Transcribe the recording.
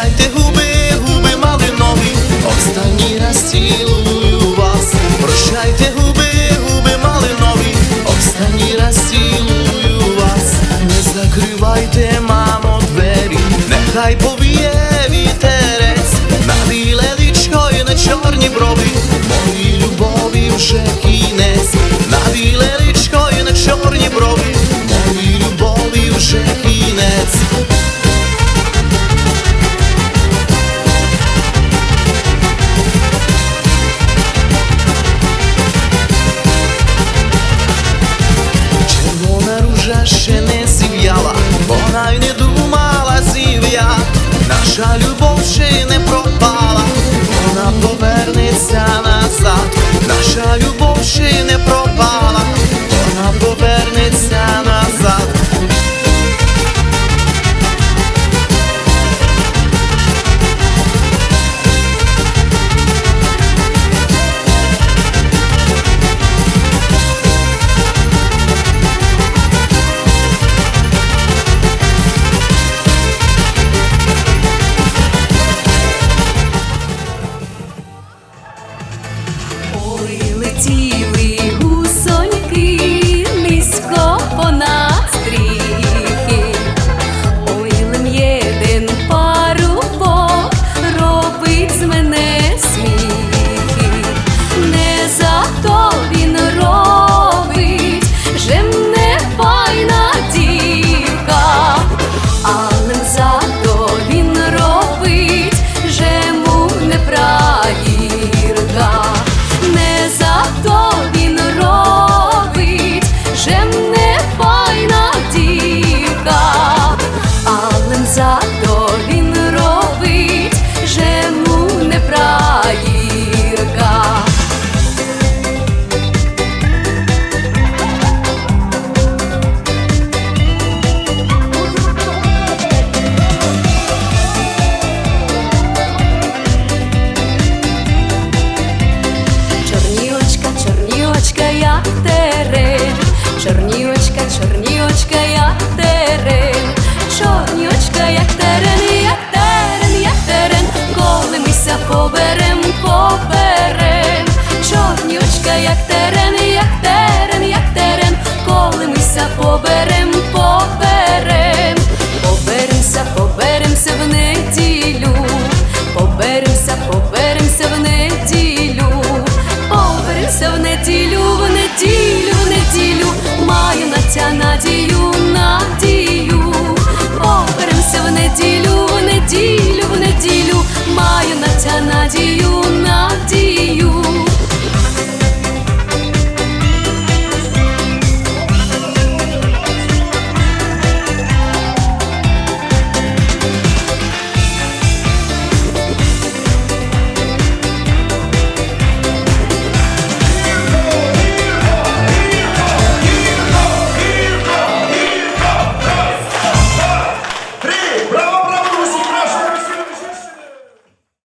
I do наша любов ще не пропала, вона повернеться назад, наша любов. reality. терель, чорнівочка, як терель, чорнівочка, як терен, як терен, як терен, коли мися поберем, поберем, чорнівочка, як терен, як терен, як терен, коли мися поберем.